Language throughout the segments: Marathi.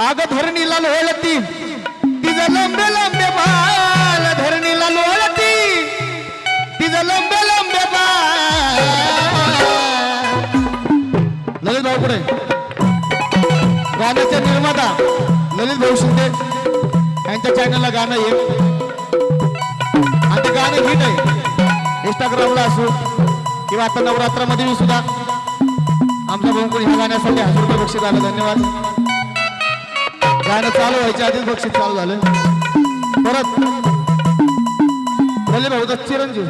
आग धरणीला लोळती तिचं लंबे लंबे बाल धरणीला लोळती तिचं लंबे लंबे बाल. ललित भाऊ पुढे. गाण्याचे निर्माता ललित भाऊ शिंदे. यांच्या चॅनलला गाणं येईल आणि ते गाणं हिट आहे. इंस्टाग्रामला असू किंवा आता नवरात्रामध्ये सुद्धा. आमच्या भाऊ ह्या गाण्यासाठी हजार रुपये बक्षीस आलं धन्यवाद. गाणं चालू व्हायच्या आधीच बक्षीस चालू झालं. परत भले भाऊचा चिरंजीव.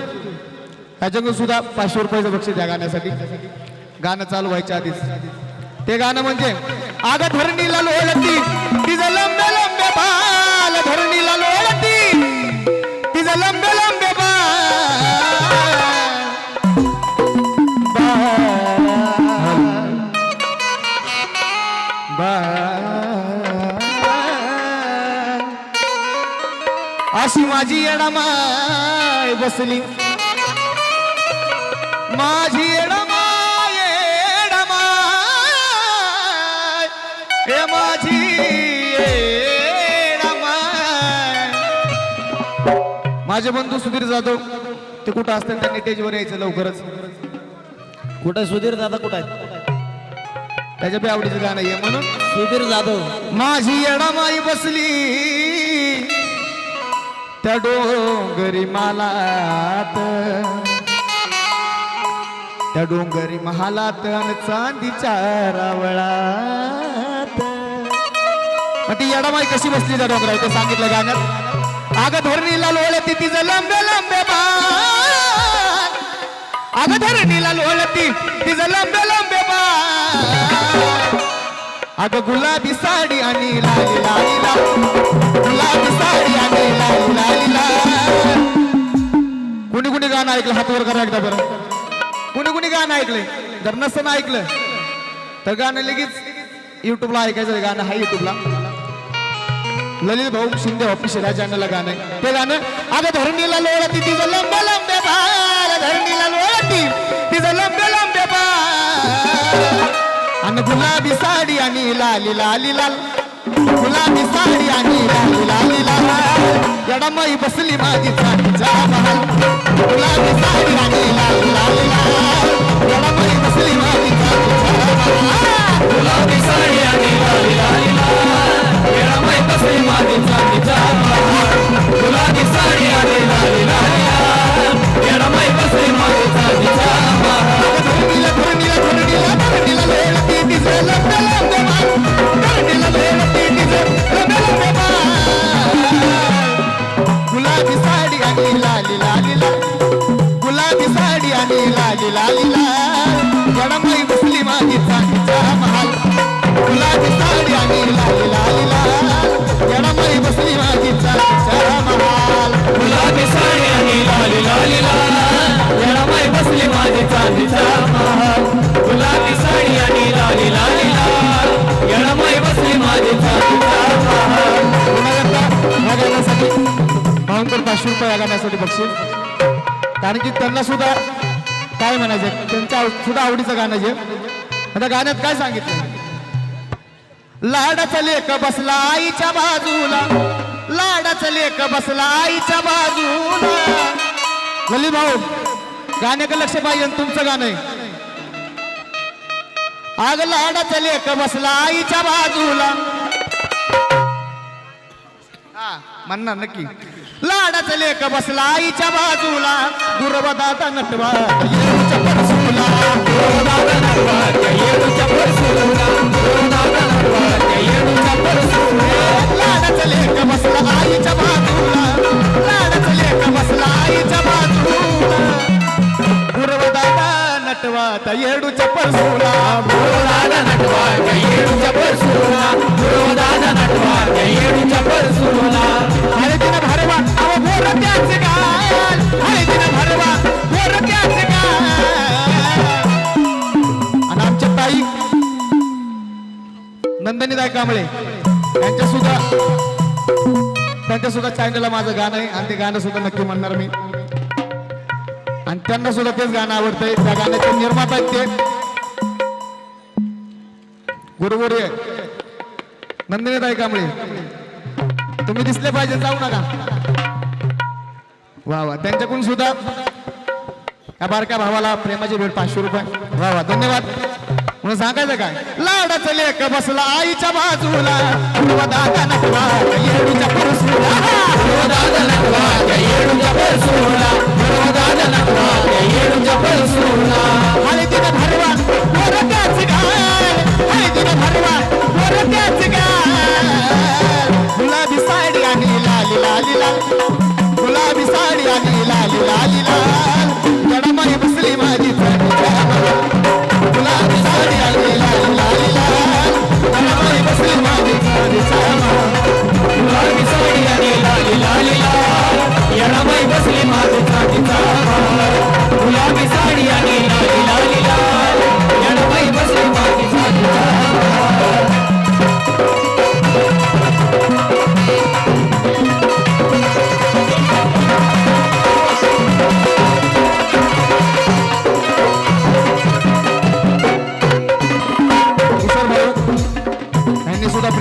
ह्याच्याकडून सुद्धा पाचशे रुपयाचं बक्षीस द्या गाण्यासाठी. गाणं चालू व्हायच्या आधीच. ते गाणं म्हणजे आग धरणीला लोळती. तिचं लंबे लंबे बाल धरणीला लालो माझी येडामाय बसली. माझी येडामाय येडामाय. हे माझी माझे बंधू सुधीर जाधव ते कुठं असतात त्यांनी स्टेजवर यायचं लवकरच. कुठं सुधीर दादा कुठं आहेत? त्याच्या बी आवडीचं गाणं आहे म्हणून. सुधीर जाधव. माझी येडामाई बसली. त्या डोंगरी मालात. त्या डोंगरी महालात आणि चांदीच्या रावळात. मग ती येडामाई कशी बसली त्या डोंगरा ते सांगितलं गाण्यात. आग धरणीला लोळती तिचं लंबे लंबे बाल आग धरणीला लोळती तिचं लंबे लंबे अगं गुलाबी साडी आणि लाली लाली ला गुलाबी साडी आणि लाली लाली ला कुणी कुणी गाणं ऐकलं? हातवर करा एकदा बरं. कुणी कुणी गाणं ऐकलंय? जर नसतं ऐकलं तर गाणं लगेच युट्यूबला ऐकायचं गाणं हा युट्यूबला ललित भाऊ शिंदे ऑफिशियल या चॅनलला गाणं आहे. ते गाणं अगं धरणीला लोळती तिचं लंब लंबे धरणीला लोळती तिचं लंबे लंबे आणि गुलाबी साडी आणि लाली लाली लाल. गुलाबी साडी आणि लाली लाली लाल. एडामाई बसली माझी चांदीच्या गुलाबी साडी आणि लाली लाली लाल. एडामाई लाली लाली बसली माझी चांदीचा महाल गुलाबी साडी आणि लाली लाली लाल गडमाई बसली माझी चांदीचा महाल गुलाबी साडी आणि लाली लाली लाल येळामाई बसली माझी चांदीच्या महाल. गुलाबी साडी आणि लाली लाली लाल बसली माझी महाल. पाचशे रुपये या गाण्यासाठी बक्षीस कारण की त्यांना सुद्धा काय म्हणायचं? त्यांच्या सुद्धा आवडीचं गाणं जे. आता गाण्यात काय सांगितलं? लाडाचा लेख बसला आईच्या बाजूला. लाडाचा लेख बसला आईच्या बाजूला. गली भाऊ गाण्याकडे लक्ष पाहिजे तुमचं गाणं आहे? आग लाडाचा लेख बसला आईच्या बाजूला. हा म्हणणार नक्की. लाडाचा लेख बसला आईच्या बाजूला गुरवदाता नटवा येऊच्या परसूला गुरुदादा नटवाच्या येडूच्या परसूला. गुरुदादा नटवाच्या येडूच्या परसूला. लाडाचा लेख बसला आईच्या बाजूला लेख बसला आईच्या बाजूला येडूच्या परसूला नंदनीदाय कांबळे. यांच्या सुद्धा त्यांच्या सुद्धा चॅनलला माझं गाणं आहे आणि ते गाणं सुद्धा नक्की म्हणणार मी. आणि त्यांना सुद्धा तेच गाणं आवडतंय. त्या गाण्याचे निर्माता आहेत ते. गुरुगुरी आहे. नंदिनीताई कांबळे. तुम्ही दिसले पाहिजे जाऊ नका. वा वा. त्यांच्याकडून सुद्धा या बारक्या भावाला प्रेमाची भेट पाचशे रुपये. वा वा. धन्यवाद. म्हणून सांगायचं काय लाडाचं लेक बसला आईच्या बाजूला व दादा नटवा येडूच्या परसूला व दादा नटवा त्या येडूच्या परसूला व दादा नटवा त्या येडूच्या परसूला हळदीनं भरवा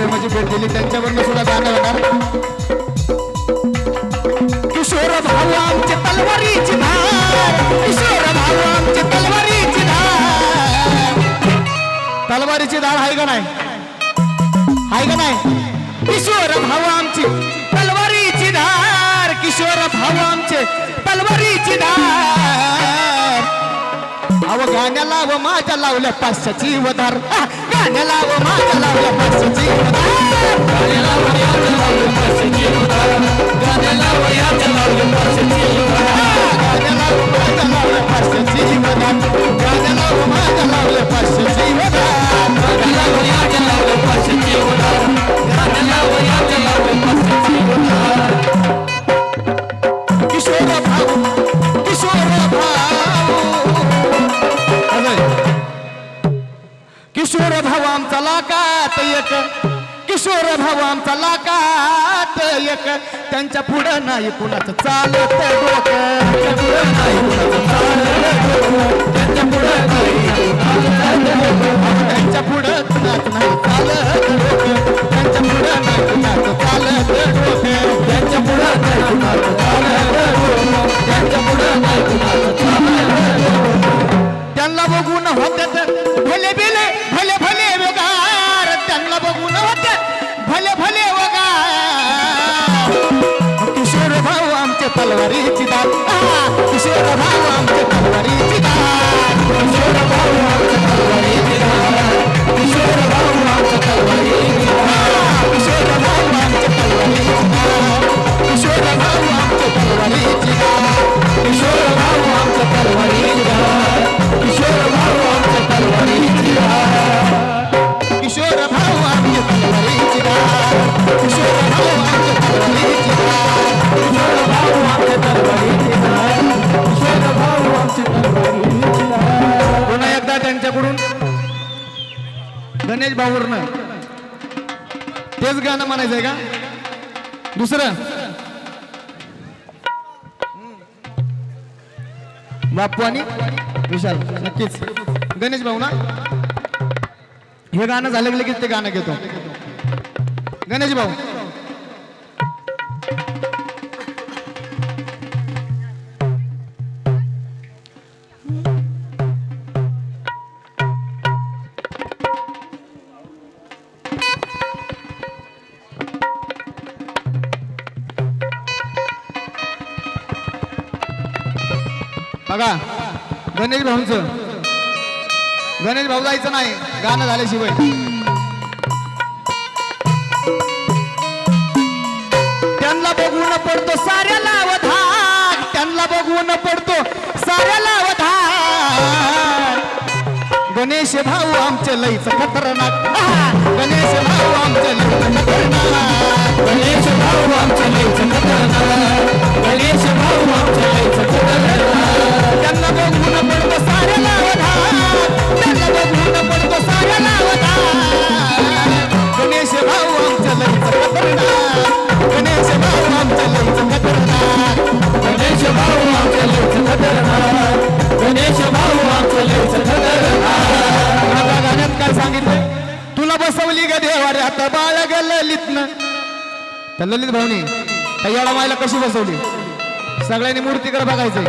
यांनी भेट दिली. त्यांच्यावरनं सुद्धा गाणं होणार. किशोर भाऊ आमचे तलवारीची धार. किशोर भाऊ आमचे तलवारीची धार. तलवारीची धार आहे का नाही? आहे का नाही? किशोर भाऊ आमची तलवारीची धार. किशोर भाऊ आमचे तलवारीची धार. गाण्याला व माझ्या लावल्या पाचशेची वधार गाण्याला व माझ्या लावल्या पाचशेची वधार गाण्याला वयाचं पाचशेची उधार. लोक त्यांच्या पुढं नाही कुणाचं चालत डोकं त्यांच्या पुढं नाही कुणाचं चालत. डोकं त्यांच्या आमचे तलवारीची दार गणेश भाऊरनं तेच गाणं म्हणायचंय का? दुसरं? बापू आणि विशाल नक्कीच. गणेश भाऊ ना? हे गाणं झालं की लगेच ते गाणं घेतो. गणेश भाऊ. बघा गणेश भाऊंच. गणेश भाऊ जायचं नाही गाणं झाल्याशिवाय. त्यांना बघून पडतो साऱ्याला अवधान त्यांना बघून पडतो साऱ्याला अवधान भाऊ आमचे लईच खतरनाक गणेश भाऊ आमचे लईच खतरनाक गणेश भाऊ आमचे लईच खतरनाक. गणेश भाऊ आमचे लईच खतरनाक. त्यांना बघून पडतो साऱ्याला अवधान त्यांना बघून पडतो साऱ्याला अवधान त्या ललित भाऊनी त्या येडा मायला कशी बसवली? सगळ्यांनी मूर्तीकडे बघायचंय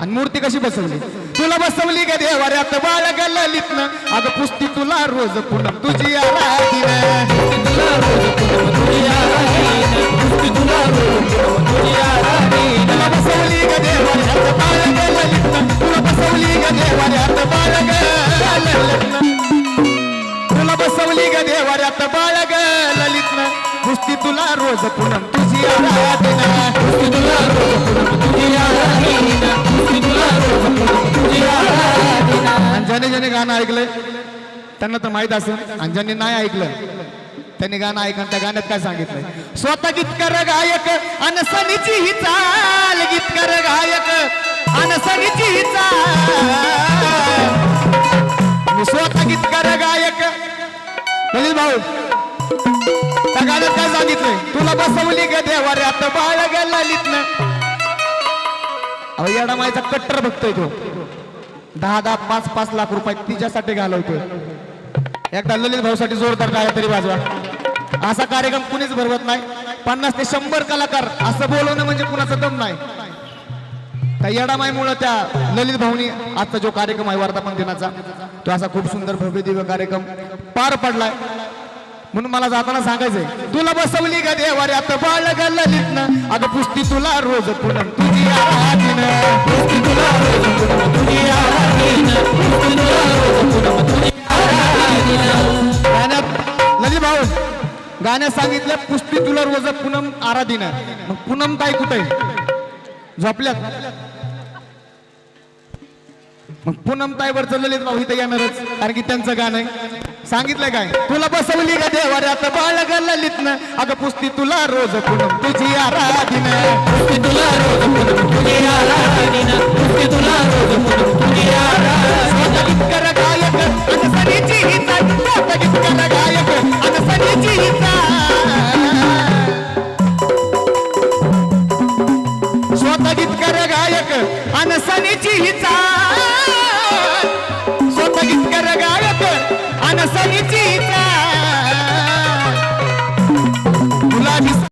आणि मूर्ती कशी बसवली? तुला बसवली का देवाऱ्यात? बाळ ग ललितनं. अगं पुसती तुला रोज पूनम तुझी आराधीनं. तुला रोज पूनम तुझी नुसती तुला रोज तुझी आराधीन. तुला बसवली ग देवाऱ्यात? बाळ ग ललितनं. तुला बसवली ग देवाऱ्यात? बाळ ग ललितनं. तुला बसवली ग देवाऱ्यात? बाळ ग तुला रोज पुनम तुझी आराधीनं. तुला रोज पूनम तुझी तुला रोज पूनम तुझी ज्याने ज्याने गाणं ऐकलंय त्यांना तर माहीत असेल आणि ज्यांनी नाही ऐकलं. त्यांनी गाणं ऐकून त्या गाण्यात काय सांगितलंय? स्वतः गीतकर गायक अनसनीची ही चाल. गीतकर गायक अनसनीची ही चाल. स्वतः गीतकर गायक. भाऊ त्या काय सांगितलंय? तुला बसवली ग देवाऱ्यात बाळ गेला लिटन अहो येडा माझा कट्टर बघतोय तो. दहा दहा पाच पाच लाख रुपये तिच्यासाठी घालवतोय. एकदा ललित भाऊसाठी जोरदार काय तरी वाजवा. असा कार्यक्रम कुणीच भरवत नाही. पन्नास ते शंभर कलाकार असं बोलवणं म्हणजे कुणाचा दम नाही. त्या येडामाईमुळं त्या ललित भाऊनी आजचा जो कार्यक्रम आहे वर्धापन दिनाचा तो असा खूप सुंदर भव्य दिव्य कार्यक्रम पार पडलाय. म्हणून मला जाताना सांगायचंय तुला बसवली का देवाऱ्यात बाळ ग ललितनं अगं पुस्ती तुला रोज पूनम तुझी तुला रोज पूनम तुझी आराधीन नुसती तुला रोज तुझी आराधीन गाण्यात ललित भाऊ गाण्यात सांगितलं पुष्टी तुला रोज पूनम आराधीन. मग पुनम काय कुठे झोपल्यात. मग पुनम ताईवरचं ललित भाऊ इथं येणारच कारण की त्यांचं गाणं आहे. सांगितलं काय? तुला बसवली का देवाऱ्यात बाळ ग ललितनं. अगं पुस्ती तुला रोज पूनम तुझी आराधीन. नुसती तुला रोज पूनम तुझी आराधीन. नुसती तुला रोज पूनम तुझी आराधीन.